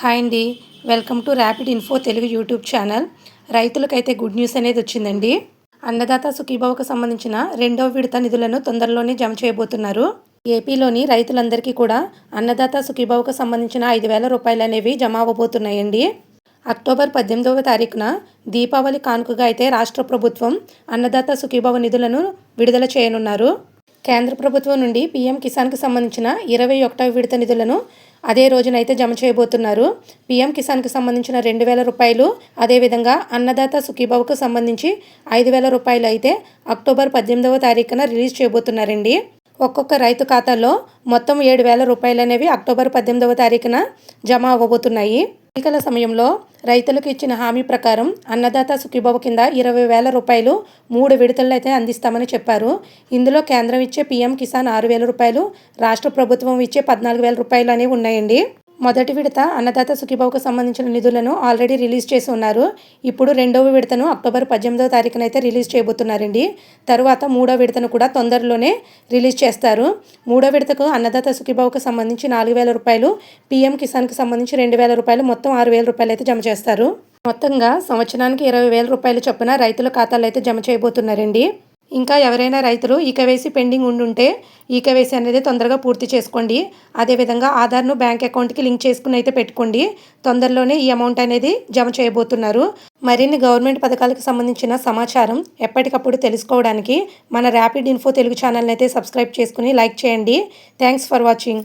Hi అండి. Welcome to rapid info Telugu YouTube channel. రైతులకైతే good news అనేది వచ్చిందండి. అన్నదాత సుఖీభావకు సంబంధించిన రెండవ విడత నిధులను తొందరలోనే జమ చేయబోతున్నారు. ఏపీలోని రైతులందరికీ కూడా అన్నదాత సుఖీభావకు సంబంధించిన ఐదు వేల రూపాయలు అనేవి జమ అవ్వబోతున్నాయండి. అక్టోబర్ పద్దెనిమిదవ తారీఖున దీపావళి కానుకగా అయితే రాష్ట్ర ప్రభుత్వం అన్నదాత సుఖీభావ నిధులను విడుదల చేయనున్నారు. కేంద్ర ప్రభుత్వం నుండి పీఎం కిసాన్కి సంబంధించిన ఇరవై ఒకటవ విడత నిధులను అదే రోజునైతే జమ చేయబోతున్నారు. పీఎం కిసాన్కి సంబంధించిన రెండు వేల రూపాయలు అదేవిధంగా అన్నదాత సుఖీబాబుకు సంబంధించి ఐదు వేల రూపాయలు అయితే అక్టోబర్ పద్దెనిమిదవ తారీఖున రిలీజ్ చేయబోతున్నారండి. ఒక్కొక్క రైతు ఖాతాలో మొత్తం ఏడు వేల రూపాయలు అనేవి అక్టోబర్ పద్దెనిమిదవ తారీఖున జమ అవ్వబోతున్నాయి. ఎన్నికల సమయంలో రైతులకు ఇచ్చిన హామీ ప్రకారం అన్నదాత సుఖీభవ కింద ఇరవై వేల రూపాయలు మూడు విడతల్లో అయితే అందిస్తామని చెప్పారు. ఇందులో కేంద్రం ఇచ్చే పీఎం కిసాన్ ఆరు వేల రూపాయలు రాష్ట్ర ప్రభుత్వం ఇచ్చే పద్నాలుగు వేల రూపాయలు అనేవి ఉన్నాయండి. మొదటి విడత అన్నదాత సుఖీబాబుకు సంబంధించిన నిధులను ఆల్రెడీ రిలీజ్ చేసి ఉన్నారు. ఇప్పుడు రెండవ విడతను అక్టోబర్ పద్దెనిమిదవ తారీఖున అయితే రిలీజ్ చేయబోతున్నారండి. తరువాత మూడో విడతను కూడా తొందరలోనే రిలీజ్ చేస్తారు. మూడో విడతకు అన్నదాత సుఖీబాబుకు సంబంధించి నాలుగు వేల రూపాయలు పీఎం కిసాన్కి సంబంధించి రెండు వేల రూపాయలు మొత్తం ఆరు వేల రూపాయలు అయితే జమ చేస్తారు. మొత్తంగా సంవత్సరానికి ఇరవై వేల రూపాయలు చొప్పున రైతుల ఖాతాలో అయితే జమ చేయబోతున్నారండి. ఇంకా ఎవరైనా రైతులు ఈకవేసి పెండింగ్ ఉండుంటే ఈకవేసి అనేది తొందరగా పూర్తి చేసుకోండి. అదేవిధంగా ఆధార్ను బ్యాంక్ అకౌంట్కి లింక్ చేసుకుని అయితే పెట్టుకోండి. తొందరలోనే ఈ అమౌంట్ అనేది జమ చేయబోతున్నారు. మరిన్ని గవర్నమెంట్ పథకాలకు సంబంధించిన సమాచారం ఎప్పటికప్పుడు తెలుసుకోవడానికి మన ర్యాపిడ్ ఇన్ఫో తెలుగు ఛానల్ని అయితే సబ్స్క్రైబ్ చేసుకుని లైక్ చేయండి. Thanks for watching.